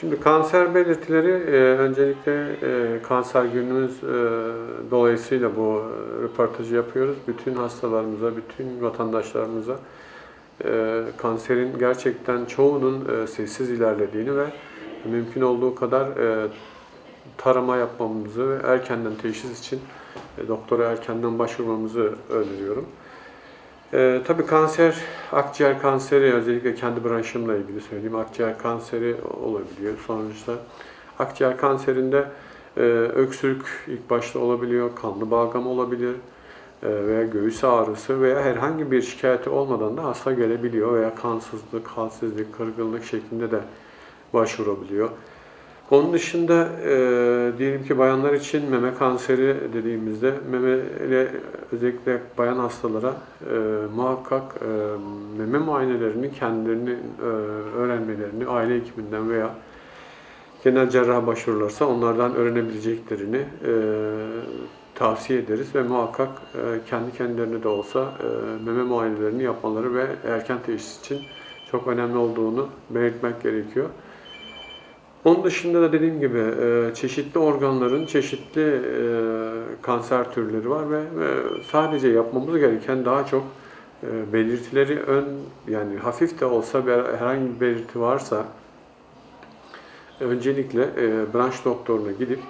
Şimdi kanser belirtileri e, öncelikle e, kanser günümüz e, dolayısıyla bu e, röportajı yapıyoruz. Bütün hastalarımıza, bütün vatandaşlarımıza e, kanserin gerçekten çoğunun e, sessiz ilerlediğini ve mümkün olduğu kadar e, tarama yapmamızı ve erkenden teşhis için e, doktora erkenden başvurmamızı öneriyorum. Ee, tabii kanser, akciğer kanseri özellikle kendi branşımla ilgili söyleyeyim. Akciğer kanseri olabiliyor. Sonuçta akciğer kanserinde e, öksürük ilk başta olabiliyor, kanlı balgam olabilir e, veya göğüs ağrısı veya herhangi bir şikayeti olmadan da hasta gelebiliyor veya kansızlık, halsizlik, kırgınlık şeklinde de başvurabiliyor. Onun dışında e, diyelim ki bayanlar için meme kanseri dediğimizde meme ile özellikle bayan hastalara e, muhakkak e, meme muayenelerini kendilerini e, öğrenmelerini aile hekiminden veya genel cerrah başvururlarsa onlardan öğrenebileceklerini e, tavsiye ederiz ve muhakkak e, kendi kendilerine de olsa e, meme muayenelerini yapmaları ve erken teşhis için çok önemli olduğunu belirtmek gerekiyor. Onun dışında da dediğim gibi e, çeşitli organların çeşitli e, kanser türleri var ve sadece yapmamız gereken daha çok e, belirtileri ön yani hafif de olsa herhangi bir belirti varsa öncelikle branş doktoruna gidip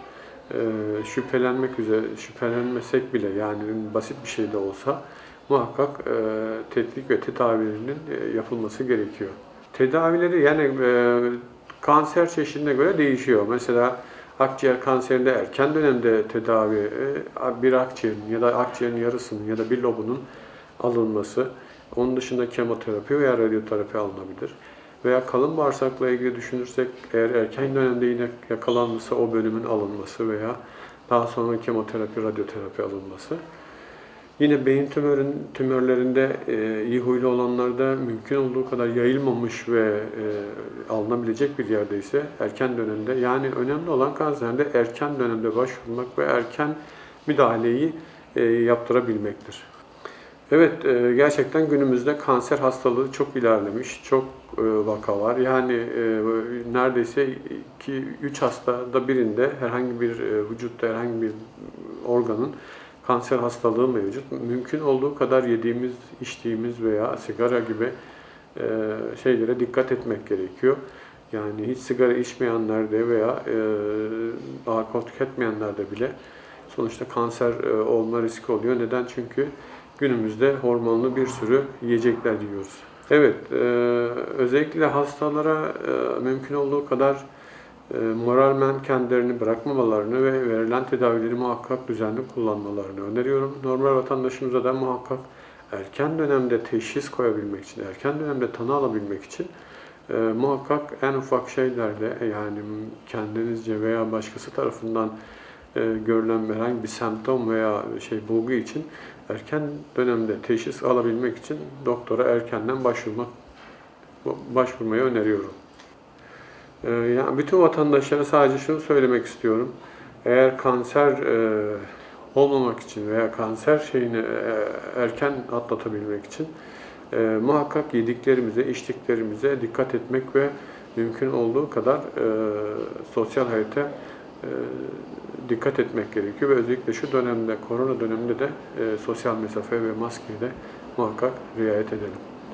şüphelenmek üzere şüphelenmesek bile yani basit bir şey de olsa muhakkak tetkik ve tedavilerinin yapılması gerekiyor. Tedavileri yani kanser çeşidine göre değişiyor. Mesela akciğer kanserinde erken dönemde tedavi e, bir akciğerin ya da akciğerin yarısının ya da bir lobunun alınması. Onun dışında kemoterapi veya radyoterapi alınabilir. Veya kalın bağırsakla ilgili düşünürsek eğer erken dönemde yine yakalanmışsa o bölümün alınması veya daha sonra kemoterapi, radyoterapi alınması. Yine beyin tümörün, tümörlerinde e, iyi huylu olanlarda mümkün olduğu kadar yayılmamış ve e, alınabilecek bir yerdeyse erken dönemde yani önemli olan kanserde erken dönemde başvurmak ve erken müdahaleyi e, yaptırabilmektir. Evet, e, gerçekten günümüzde kanser hastalığı çok ilerlemiş, çok e, vaka var. Yani e, neredeyse 2-3 hastada birinde herhangi bir e, vücutta herhangi bir organın kanser hastalığı mevcut. Mümkün olduğu kadar yediğimiz, içtiğimiz veya sigara gibi e, şeylere dikkat etmek gerekiyor. Yani hiç sigara içmeyenlerde veya e, alkol tüketmeyenlerde bile sonuçta kanser e, olma riski oluyor. Neden? Çünkü günümüzde hormonlu bir sürü yiyecekler yiyoruz. Evet, e, özellikle hastalara mümkün olduğu kadar moralmen kendilerini bırakmamalarını ve verilen tedavileri muhakkak düzenli kullanmalarını öneriyorum. Normal vatandaşımıza da muhakkak erken dönemde teşhis koyabilmek için, erken dönemde tanı alabilmek için e, muhakkak en ufak şeylerde yani kendinizce veya başkası tarafından e, görülen herhangi bir semptom veya şey bulgu için erken dönemde teşhis alabilmek için doktora erkenden başvurmak başvurmayı öneriyorum. Ee, Yani bütün vatandaşlara sadece şunu söylemek istiyorum. Eğer kanser e, olmamak için veya kanser şeyini e, erken atlatabilmek için e, muhakkak yediklerimize, içtiklerimize dikkat etmek ve mümkün olduğu kadar sosyal hayata dikkat etmek gerekiyor ve özellikle şu dönemde, korona döneminde de sosyal mesafe ve maskeye de muhakkak riayet edelim.